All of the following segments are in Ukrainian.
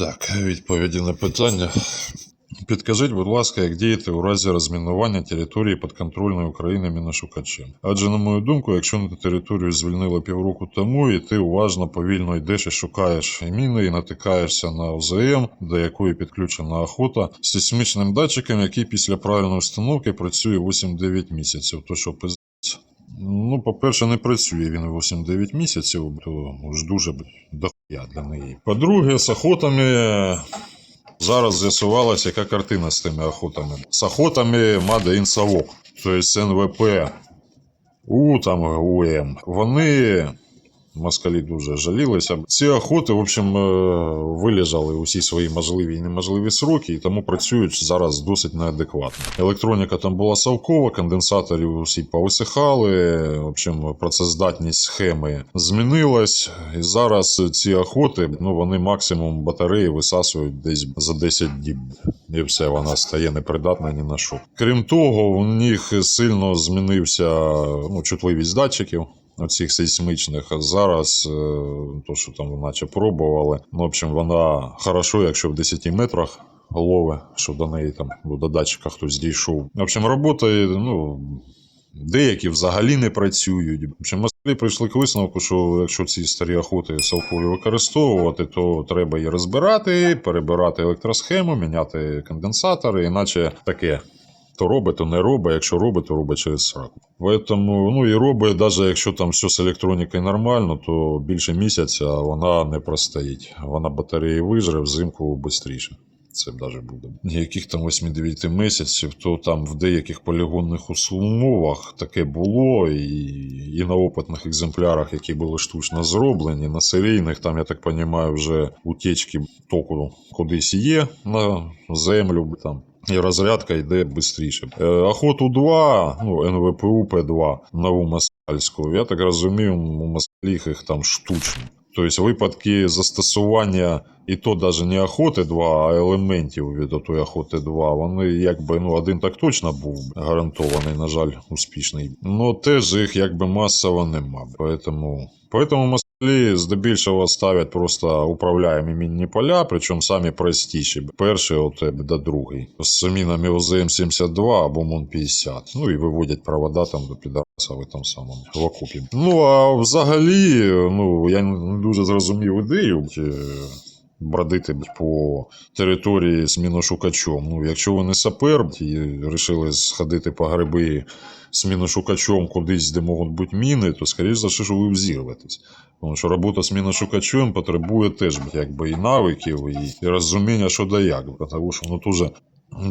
Так, відповіді на питання. Підкажіть, будь ласка, як діяти у разі розмінування території підконтрольної України міношукачем? Адже, на мою думку, якщо на територію звільнили півроку тому, і ти уважно повільно йдеш і шукаєш міни і натикаєшся на ОЗМ, до якої підключена охота, з сейсмічним датчиком, який після правильної установки працює 8-9 місяців. То що пиз... Ну, по-перше, не працює він 8-9 місяців, то ж дуже дохуя для неї. По-друге, з охотами Зараз з'ясувалася, яка картина з тими охотами. З охотами in Savok, тобто НВП, У там УМ. Вони. Москалі дуже жалілися. Ці охоти, в общем, е, вилежали усі свої можливі і неможливі сроки, і тому працюють зараз досить неадекватно. Електроніка там була совкова, конденсаторів усі повисихали. В общем, працездатність схеми змінилась. І зараз ці охоти, ну вони максимум батареї висасують десь за 10 діб. І все, вона стає непридатна ні на що. Крім того, у них сильно змінився ну, чутливість датчиків. Оцих сейсмичних А зараз, е, то що там наче пробували. Ну, в общем, вона хорошо, якщо в 10 метрах лове, що до неї там до датчика хтось дійшов. В общем, робота, ну. Деякі взагалі не працюють. В общем, москалі прийшли к висновку, що якщо ці старі охоти совкові використовувати, то треба її розбирати, перебирати електросхему, міняти конденсатори, іначе таке. То робить, то не робить, якщо робить, то робить через сраку. Поэтому, ну і робить, навіть якщо там все з електронікою нормально, то більше місяця вона не простоїть. Вона батареї вижре взимку швидше. Це навіть буде. Ніяких там 8-9 місяців, то там в деяких полігонних умовах таке було, і, і на опитних екземплярах, які були штучно зроблені, на серійних, там, я так розумію, вже утечки току кудись є на землю. там. І розрядка йде швидше. Е, Охоту 2, ну, НВПУ П2, нову москальську, я так розумію, у москаліх їх там штучно. Тобто випадки застосування і то навіть не охоти 2, а елементів від отої охоти 2, вони якби ну один так точно був гарантований, на жаль, успішний. Ну теж їх якби масово нема. Поэтому, поэтому здебільшого ставлять просто управляємі мінні поля, причому самі простіші. Перший от до да другий. З мінами ОЗМ-72 або МОН-50. Ну і виводять провода там до підараса в тому самому в окупі. Ну а взагалі, ну я не дуже зрозумів ідею. Бродити по території з міношукачом. Ну, якщо ви не сапер і вирішили сходити по гриби з міношукачом кудись, де можуть бути міни, то скоріш за все, що ви взірветесь. Тому що робота з міношукачем потребує теж якби, і навиків, і розуміння, що да як. Тому що ну, ту же,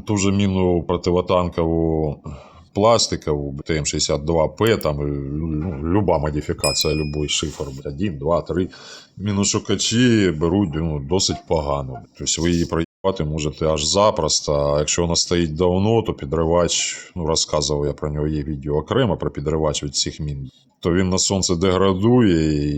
ту же міну противотанкову пластикову, ТМ-62П, там ну, люба модифікація, любой шифр, 1, 2, 3. Міношукачі беруть ну, досить погано. Тобто ви її проїбати можете аж запросто, а якщо вона стоїть давно, то підривач, ну розказував я про нього, є відео окремо про підривач від цих мін. То він на сонце деградує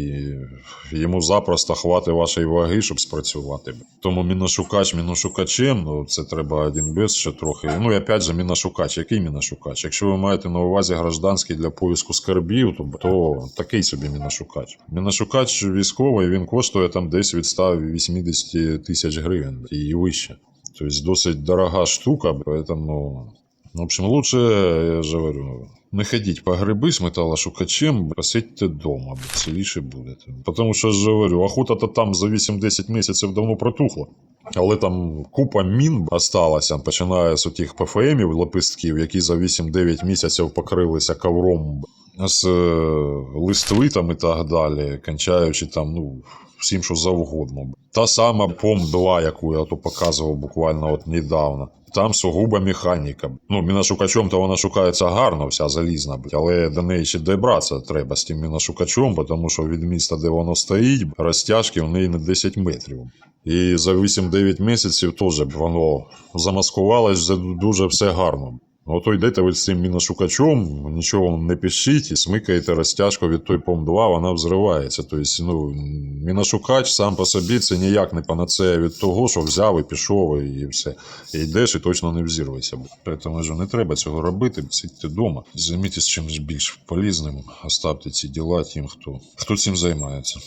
і йому запросто хватить вашої ваги, щоб спрацювати. Тому міношукач міношукачем, ну це треба один без ще трохи. Ну і опять же, міношукач. Який міношукач? Якщо ви маєте на увазі гражданський для поиску скарбів, то, то такий собі міношукач. Міношукач військовий він коштує там десь від 180 тисяч гривень і вище. Тобто досить дорога штука, поэтому в общем, лучше, я же говорю, не ходіть по гриби з металошукачем, посидьте вдома, ціліше будете. Тому що ж говорю, охота то там за 8-10 місяців давно протухла. Але там купа мін осталася, починає з тих ПФМів, лепистків, які за 8-9 місяців покрилися ковром з е, листвитом і так далі, кончаючи там, ну, всім, що завгодно. Та сама ПОМ-2, яку я то показував буквально от недавно. Там сугуба механіка. Ну, міношукачом то вона шукається гарно, вся залізна, але до неї ще добратися треба з тим міношукачом, тому що від міста, де воно стоїть, розтяжки в неї не 10 метрів. І за 8-9 місяців теж воно замаскувалось дуже все гарно. Ото йдете ви з цим міношукачом, нічого не пишіть і смикаєте розтяжку від той ПОМ-2, вона взривається. Тобто, ну, міношукач сам по собі це ніяк не панацея від того, що взяв і пішов, і все. І йдеш і точно не взірвайся. Тому що не треба цього робити, сидьте вдома, займітесь чимось більш полізним, оставте ці діла тим, хто, хто цим займається.